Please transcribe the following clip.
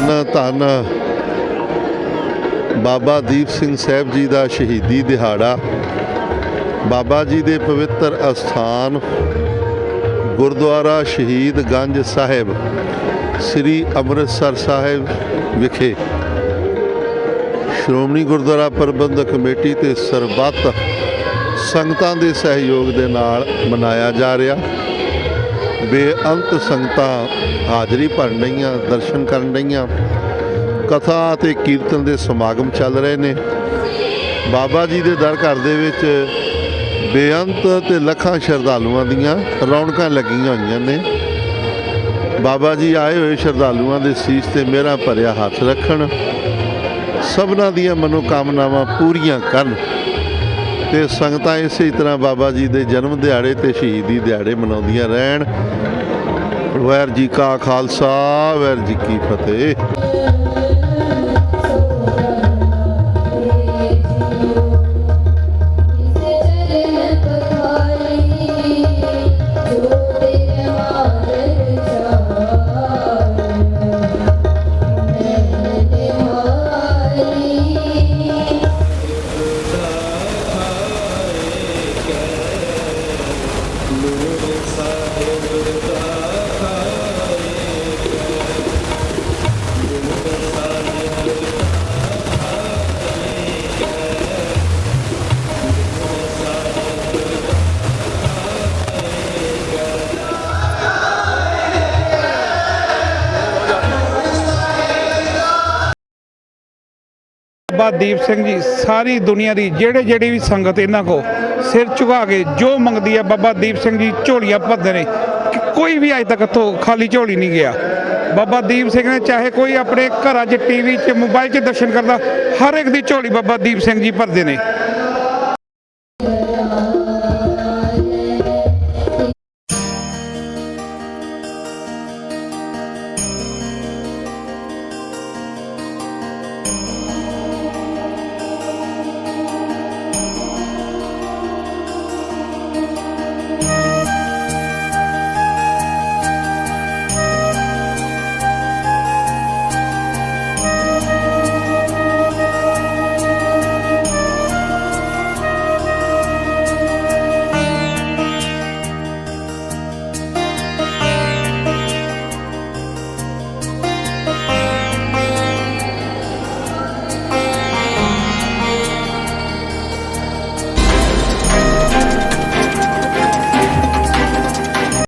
ਧੰਨ ਧੰਨ। ਬਾਬਾ ਦੀਪ ਸਿੰਘ ਸਾਹਿਬ ਜੀ ਦਾ ਸ਼ਹੀਦੀ ਦਿਹਾੜਾ, ਬਾਬਾ ਜੀ ਦੇ ਪਵਿੱਤਰ ਅਸਥਾਨ, ਗੁਰਦੁਆਰਾ ਸ਼ਹੀਦ ਗੰਜ ਸਾਹਿਬ, ਸ੍ਰੀ ਅੰਮ੍ਰਿਤਸਰ ਸਾਹਿਬ ਵਿਖੇ। ਸ਼੍ਰੋਮਣੀ ਗੁਰਦੁਆਰਾ ਪ੍ਰਬੰਧਕ ਕਮੇਟੀ ਤੇ ਸਰਬੱਤ ਸੰਗਤਾਂ ਦੇ ਸਹਿਯੋਗ ਦੇ ਨਾਲ ਮਨਾਇਆ ਜਾ ਰਿਹਾ। ਬੇਅੰਤ ਸੰਗਤਾਂ ਹਾਜ਼ਰੀ ਭਰਨ ਰਹੀਆਂ ਦਰਸ਼ਨ ਕਰਨ ਰਹੀਆਂ ਕਥਾ ਅਤੇ ਕੀਰਤਨ ਦੇ ਸਮਾਗਮ ਚੱਲ ਰਹੇ ਨੇ। ਬਾਬਾ ਜੀ ਦੇ ਦਰ ਘਰ ਦੇ ਵਿੱਚ ਬੇਅੰਤ ਤੇ ਲੱਖਾਂ ਸ਼ਰਧਾਲੂਆਂ ਦੀਆਂ ਰੌਣਕਾਂ ਲੱਗੀਆਂ ਹੋਈਆਂ ਨੇ। ਬਾਬਾ ਜੀ ਆਏ ਹੋਏ ਸ਼ਰਧਾਲੂਆਂ ਦੇ ਸੀਸ ਤੇ ਮੇਰਾ ਭਰਿਆ ਹੱਥ ਰੱਖਣ। ਸਭਨਾਂ ਦੀਆਂ ਮਨੋਕਾਮਨਾਵਾਂ ਪੂਰੀਆਂ ਕਰਨ। ਤੇ ਸੰਗਤਾਂ ਇਸੇ ਤਰ੍ਹਾਂ ਬਾਬਾ ਜੀ ਦੇ ਜਨਮ ਦਿਹਾੜੇ ਤੇ ਸ਼ਹੀਦੀ ਦਿਹਾੜੇ ਮਨਾਉਂਦੀਆਂ ਰਹਿਣ। ਵੈਰ ਜੀ ਕਾ ਖਾਲਸਾ ਵੈਰ ਜੀ ਕੀ ਫਤਿਹ। ਬਾਬਾ ਦੀਪ ਸਿੰਘ ਜੀ, ਸਾਰੀ ਦੁਨੀਆ ਦੀ ਜਿਹੜੇ ਜਿਹੜੀ ਵੀ ਸੰਗਤ ਇਹਨਾਂ ਕੋ ਸਿਰ ਝੁਕਾ ਕੇ ਜੋ ਮੰਗਦੀ ਹੈ ਬਾਬਾ ਦੀਪ ਸਿੰਘ ਜੀ ਝੋਲੀਆਂ ਭਰਦੇ ਨੇ। ਕਿ ਕੋਈ ਵੀ ਅਜੇ ਤੱਕ ਇੱਥੋਂ ਖਾਲੀ ਝੋਲੀ ਨਹੀਂ ਗਿਆ। ਬਾਬਾ ਦੀਪ ਸਿੰਘ ਨੇ ਚਾਹੇ ਕੋਈ ਆਪਣੇ ਘਰਾਂ 'ਚ ਟੀਵੀ 'ਚ, ਮੋਬਾਈਲ 'ਚ ਦਰਸ਼ਨ ਕਰਦਾ, ਹਰ ਇੱਕ ਦੀ ਝੋਲੀ ਬਾਬਾ ਦੀਪ ਸਿੰਘ ਜੀ ਭਰਦੇ ਨੇ।